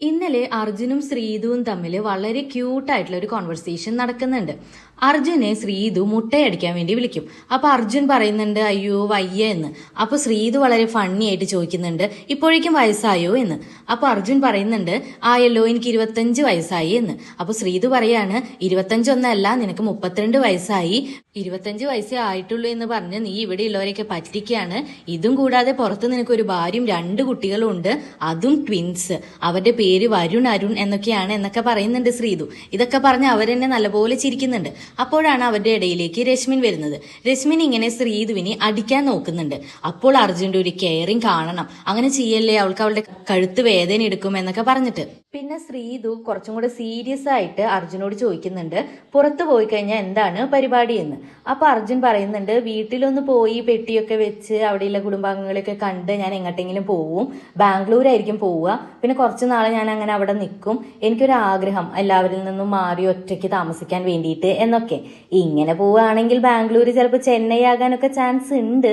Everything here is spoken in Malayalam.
ഇന്നലെ അർജുനും ശ്രീതുവും തമ്മിൽ വളരെ ക്യൂട്ടായിട്ടുള്ള ഒരു കോൺവെർസേഷൻ നടക്കുന്നുണ്ട്. അർജുനെ ശ്രീതു മുട്ടയടിക്കാൻ വേണ്ടി വിളിക്കും. അപ്പൊ അർജുൻ പറയുന്നുണ്ട് അയ്യോ വയ്യ എന്ന്. അപ്പൊ ശ്രീതു വളരെ ഫണ്ണി ആയിട്ട് ചോദിക്കുന്നുണ്ട് ഇപ്പോഴേക്കും വയസ്സായോ എന്ന്. അപ്പൊ അർജുൻ പറയുന്നുണ്ട് ആയല്ലോ എനിക്ക് ഇരുപത്തഞ്ച് വയസ്സായി എന്ന്. അപ്പൊ ശ്രീതു പറയാണ് ഇരുപത്തഞ്ചൊന്നല്ല നിനക്ക് മുപ്പത്തിരണ്ട് വയസ്സായി. ഇരുപത്തഞ്ച് വയസ്സേ ആയിട്ടുള്ളൂ എന്ന് പറഞ്ഞ് നീ ഇവിടെ ഉള്ളവരെയൊക്കെ പറ്റിക്കുകയാണ് ഇതും കൂടാതെ പുറത്ത് നിനക്ക് ഒരു ഭാര്യയും രണ്ട് കുട്ടികളും ഉണ്ട്. അതും ട്വിൻസ് അവരുടെ പേര് വരുൺ അരുൺ എന്നൊക്കെയാണ് എന്നൊക്കെ പറയുന്നുണ്ട് ശ്രീതു. ഇതൊക്കെ പറഞ്ഞ് അവരെന്നെ നല്ലപോലെ ചിരിക്കുന്നുണ്ട്. അപ്പോഴാണ് അവരുടെ ഇടയിലേക്ക് രശ്മിൻ വരുന്നത്. രശ്മിൻ ഇങ്ങനെ ശ്രീതുവിനെ അടിക്കാൻ നോക്കുന്നുണ്ട്. അപ്പോൾ അർജുന്റെ ഒരു കെയറിങ് കാണണം. അങ്ങനെ ചെയ്യല്ലേ അവൾക്ക് അവളുടെ കഴുത്ത് വേദന എടുക്കും എന്നൊക്കെ പറഞ്ഞിട്ട്. പിന്നെ ശ്രീതു കുറച്ചും കൂടെ സീരിയസ് ആയിട്ട് അർജുനോട് ചോദിക്കുന്നുണ്ട് പുറത്തു പോയി കഴിഞ്ഞാൽ എന്താണ് പരിപാടി എന്ന് അപ്പൊ അർജുൻ പറയുന്നുണ്ട് വീട്ടിലൊന്ന് പോയി പെട്ടിയൊക്കെ വെച്ച് അവിടെയുള്ള കുടുംബാംഗങ്ങളെയൊക്കെ കണ്ട് ഞാൻ എങ്ങോട്ടെങ്കിലും പോവും. ബാംഗ്ലൂരായിരിക്കും പോവുക. പിന്നെ കുറച്ച് നാളെ ഞാൻ അങ്ങനെ അവിടെ നിൽക്കും. എനിക്കൊരു ആഗ്രഹം എല്ലാവരിൽ നിന്നും മാറി ഒറ്റയ്ക്ക് താമസിക്കാൻ വേണ്ടിയിട്ട് എന്നൊക്കെ. ഇങ്ങനെ പോവുകയാണെങ്കിൽ ബാംഗ്ലൂർ ചിലപ്പോൾ ചെന്നൈ ആകാനൊക്കെ ചാൻസ് ഉണ്ട്.